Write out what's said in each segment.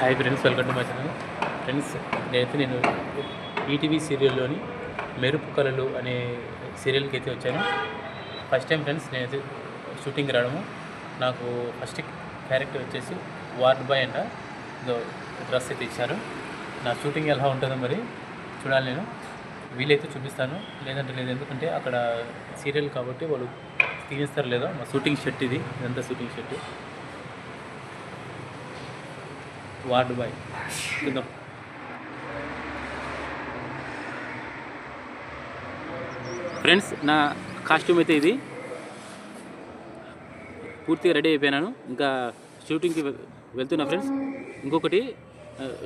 Hi friends welcome to my channel. Friends నేనైతే నేను ETV సీరియల్లోని మెరుపు కళలు అనే సీరియల్కి అయితే వచ్చాను. ఫస్ట్ టైం ఫ్రెండ్స్ నేనైతే షూటింగ్కి రావడము. నాకు ఫస్ట్ క్యారెక్టర్ వచ్చేసి వార్డ్ బాయ్ అంట. డ్రెస్ అయితే ఇచ్చారు. నా షూటింగ్ ఎలా ఉంటుందో మరి చూడాలి నేను. వీలైతే చూపిస్తాను. లేదంటే లేదు ఎందుకంటే అక్కడ సీరియల్ కాబట్టి వాళ్ళు తీనిస్తారు లేదో. మా షూటింగ్ షర్ట్ ఇది ఇదంతా షూటింగ్ షర్ట్. వార్డు బాయ్ చూద్దాం ఫ్రెండ్స్ నా కాస్ట్యూమ్ అయితే ఇది. పూర్తిగా రెడీ అయిపోయినాను. ఇంకా షూటింగ్కి వె- వెళ్తున్నా ఫ్రెండ్స్. ఇంకొకటి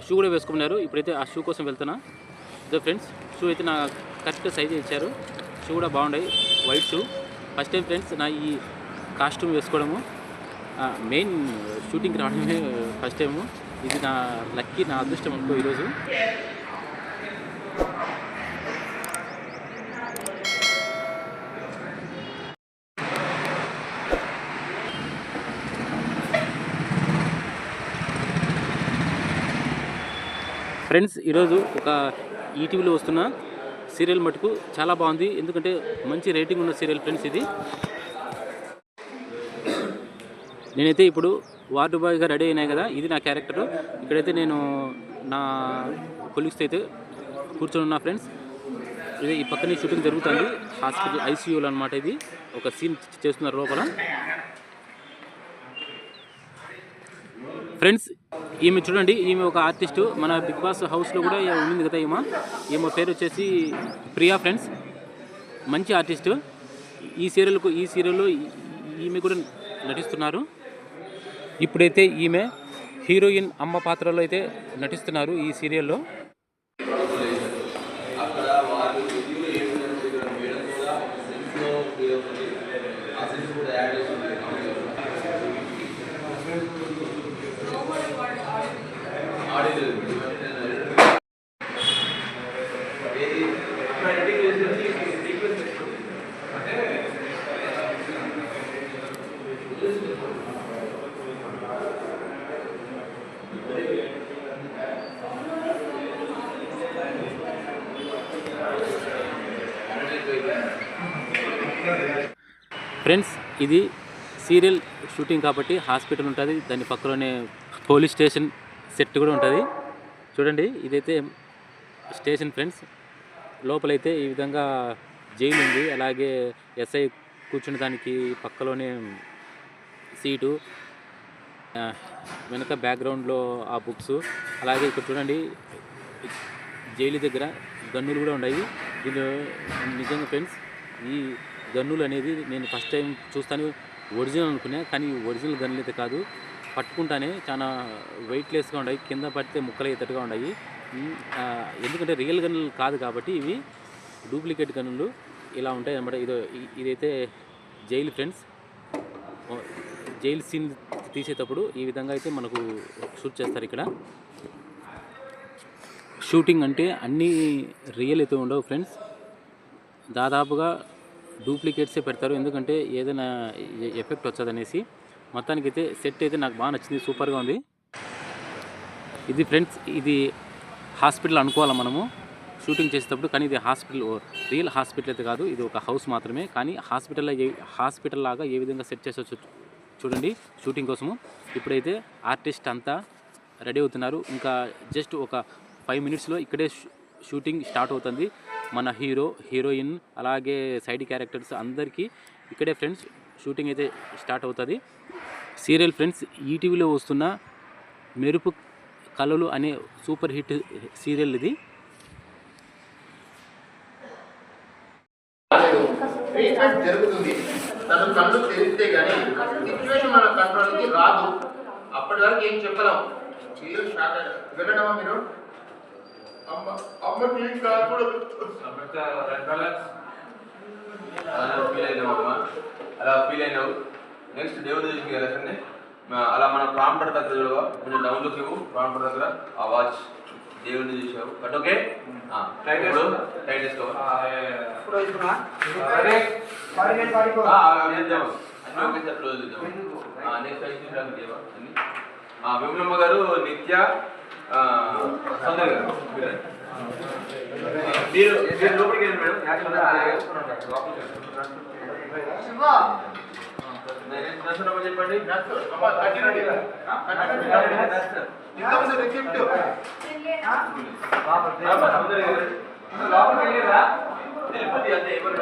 షూ కూడా వేసుకున్నారు. ఇప్పుడైతే ఆ షూ కోసం వెళ్తున్నా. ఇదే ఫ్రెండ్స్ షూ అయితే నా కరెక్ట్ సైజ్ ఇచ్చారు. షూ కూడా బాగున్నాయి. White shoe first time friends నా ఈ కాస్ట్యూమ్ వేసుకోవడము. మెయిన్ షూటింగ్కి రావడమే ఫస్ట్ టైము ఇది నా లక్కీ నా అదృష్టం అనుకో ఈరోజు. ఫ్రెండ్స్ ఈరోజు ఒక ఈటీవీలో వస్తున్న సీరియల్ మటుకు చాలా బాగుంది. ఎందుకంటే మంచి రేటింగ్ ఉన్న సీరియల్ ఫ్రెండ్స్ ఇది. నేనైతే ఇప్పుడు వార్డు బాయ్గా రెడీ అయినాయి కదా ఇది నా క్యారెక్టర్. ఇక్కడైతే నేను నా కొలీగ్స్తో అయితే కూర్చొని ఉన్నా ఫ్రెండ్స్. ఇది ఈ పక్కనే షూటింగ్ జరుగుతుంది హాస్పిటల్ ఐసీయూలో అనమాట ఇది. ఒక సీన్ చేస్తున్నారు లోపల. ఫ్రెండ్స్ ఈమె చూడండి ఈమె ఒక ఆర్టిస్ట్. మన బిగ్ బాస్ హౌస్లో కూడా ఉంది కదా ఈమె. ఈమె పేరు వచ్చేసి ప్రియా ఫ్రెండ్స్. మంచి ఆర్టిస్ట్. ఈ సీరియల్కు ఈ సీరియల్లో ఈమె కూడా నటిస్తున్నారు. ఇప్పుడైతే ఈమె హీరోయిన్ అమ్మ పాత్రలో అయితే నటిస్తున్నారు ఈ సీరియల్లో. ఫ్రెండ్స్ ఇది సీరియల్ షూటింగ్ కాబట్టి హాస్పిటల్ ఉంటుంది. దాని పక్కలోనే పోలీస్ స్టేషన్ సెట్ కూడా ఉంటుంది. చూడండి ఇదైతే స్టేషన్ ఫ్రెండ్స్. లోపలైతే ఈ విధంగా జైలు ఉంది. అలాగే ఎస్ఐ కూర్చున్న దానికి పక్కలోనే సీటు. వెనక బ్యాక్గ్రౌండ్లో ఆ బుక్స్. అలాగే ఇక్కడ చూడండి జైలు దగ్గర గన్నులు కూడా ఉన్నాయి. దీనిలో నిజంగా ఫ్రెండ్స్ ఈ గన్నులు అనేది నేను ఫస్ట్ టైం చూస్తాను. ఒరిజినల్ అనుకున్నా కానీ ఒరిజినల్ గన్నులు అయితే కాదు. పట్టుకుంటానే చాలా వెయిట్లెస్గా ఉన్నాయి. కింద పడితే ముక్కలు అయ్యేటట్టుగా ఉన్నాయి. ఎందుకంటే రియల్ గన్నులు కాదు కాబట్టి ఇవి డూప్లికేట్ గన్నులు ఇలా ఉంటాయి అన్నమాట. ఇదో ఇదైతే జైలు ఫ్రెండ్స్ జైలు సీన్ తీసేటప్పుడు ఈ విధంగా అయితే మనకు షూట్ చేస్తారు ఇక్కడ. షూటింగ్ అంటే అన్నీ రియల్ అయితే ఉండవు ఫ్రెండ్స్ దాదాపుగా డూప్లికేట్సే పెడతారు. ఎందుకంటే ఏదైనా ఎఫెక్ట్ వచ్చదనేసి మొత్తానికి అయితే సెట్ అయితే నాకు బాగా నచ్చింది. సూపర్గా ఉంది. ఇది ఫ్రెండ్స్ ఇది హాస్పిటల్ అనుకోవాలి మనము? షూటింగ్ చేసేటప్పుడు కానీ ఇది హాస్పిటల్ రియల్ హాస్పిటల్ అయితే కాదు. ఇది ఒక హౌస్ మాత్రమే. కానీ హాస్పిటల్లో ఏ హాస్పిటల్ లాగా ఏ విధంగా సెట్ చేసొచ్చు చూడండి షూటింగ్ కోసము. ఇప్పుడైతే ఆర్టిస్ట్ అంతా రెడీ అవుతున్నారు. ఇంకా జస్ట్ ఒక ఫైవ్ మినిట్స్లో ఇక్కడే షూ- షూటింగ్ స్టార్ట్ అవుతుంది. మన హీరో హీరోయిన్ అలాగే సైడ్ క్యారెక్టర్స్ అందరికీ ఇక్కడే ఫ్రెండ్స్ షూటింగ్ అయితే స్టార్ట్ అవుతుంది. సీరియల్ ఫ్రెండ్స్ ఈటీవీలో వస్తున్న మెరుపు కళలు అనే సూపర్ హిట్ సీరియల్ ఇది. జరుగుతుంది. తను కళ్ళు తెలిస్తే కానీ సిచ్యువేషన్ మన కంట్రోల్కి రాదు. అప్పటి వరకు ఏం చెప్పలేం. మీరు షాక్ వెళ్ళడమా మీరు? అమ్మ అమ్మకి ఏం కాకూడదు. అలా ఫీల్ అయినావు అమ్మా. అలా ఫీల్ అయినావు. నెక్స్ట్ దేవుడి దగ్గరికి వెళ్ళకండి. అలా మన ప్రాంప్టర్ దగ్గర చూడవా? కొంచెం డౌన్లోకి ఇవ్వు. ప్రాంప్టర్ దగ్గర ఆ వాచ్ దేవుడిని చూసావు. బట్ ఓకే చేసుకో అన్ని ఒకేసారి క్లోజ్ నెక్స్ట్ గారు నిత్య ఆ, సౌందర్య గారు మీరు. మీరు మీరు లోపలికి వెళ్ళండి మేడం. యాక్చువల్గా చెప్పండి? సౌందర్య గారు. వెళ్ళిపోతుంది అంతే ఎవరు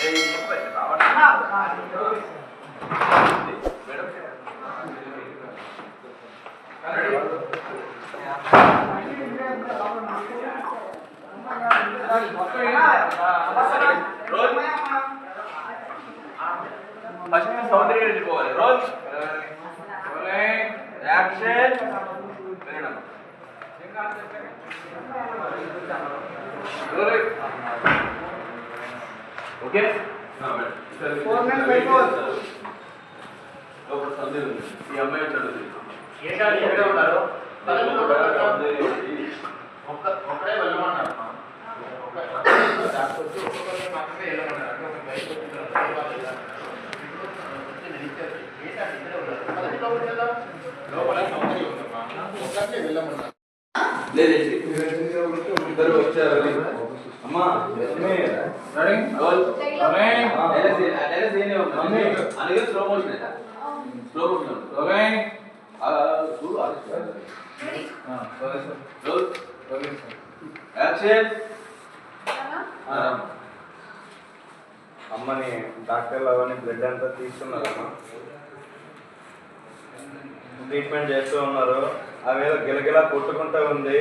ఏ, చెప్పండి. రావట్లేదు. మేడం రోల్ ఫస్ట్ సౌందర్య వెళ్ళిపోవాలి రోల్ యాక్షన్ వినడం ఓకే లోపల సౌందర్య ఉంది. ఈ అమ్మాయి ఎక్కడ ఉన్నారు? ఒక్కడే వెళ్ళమన్నారు. మాత్రమే వెళ్ళమన్నారు. అంటే ఒక బయట లేదండి ఇద్దరు వచ్చారు. అమ్మా అనగా స్లో మోషన్ స్లో మోషన్ చూడు యాక్షన్. అమ్మని డాక్టర్లు అవన్నీ బ్లడ్ అంతా తీస్తున్నారమ్మా. ట్రీట్మెంట్ చేస్తూ ఉన్నారు. ఆవేళ గిలగిలా కొట్టుకుంటూ ఉంది.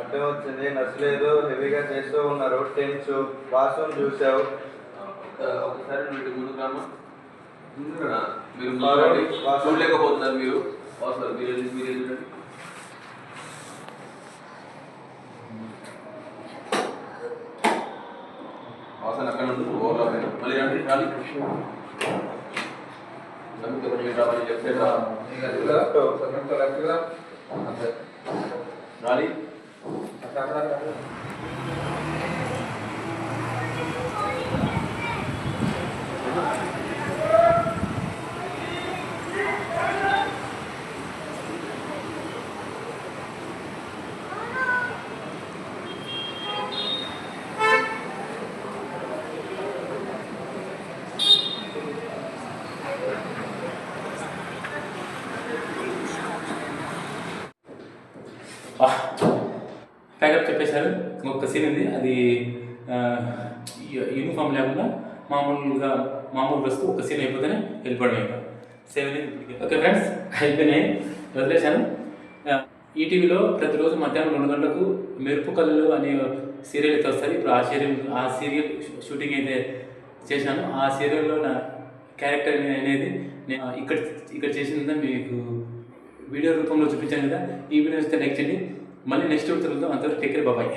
అడ్డే వచ్చింది నచ్చలేదు హెవీగా చేస్తూ ఉన్నారు. టెన్స్ వాసన చూసావు ఒకసారి మీరు. చూడలేకపోతున్నారు మీరు. వస్తారు మీరు వెళ్ళి- మీరు వెళ్ళి చూడండి వాసన అక్కడ ఉంటుంది ఓవర్లో పైన మళ్ళీ రండి రాలి నమ్మితే కొంచెం ఇటు రావాలి లెఫ్ట్ సైడ్ రా. ప్యాకప్ చెప్పేశారు. ఇంకొక సీన్ ఉంది. అది యూనిఫామ్ లేకుండా మామూలుగా మామూలు డ్రెస్ ఒక సీన్ అయిపోతేనే వెళ్ళిపోవడం ఇంకా. ఓకే ఫ్రెండ్స్ అయిపోయినాయి. వదిలేశాను. ఈటీవీలో ప్రతిరోజు మధ్యాహ్నం రెండు గంటలకు మెరుపు కళ్ళు అనే సీరియల్ అయితే వస్తుంది. ఇప్పుడు ఆ సీరియల్ ఆ సీరియల్ షూటింగ్ అయితే చేశాను. ఆ సీరియల్లో నా క్యారెక్టర్ అనేది నేను ఇక్కడ ఇక్కడ చేసిందని మీకు వీడియో రూపంలో చూపించాను కదా ఈ వీడియో వస్తే లైక్ చేయండి. మళ్ళీ నెక్స్ట్ వీడియో అంతవరకు టేక్ కేర్ బాబాయ్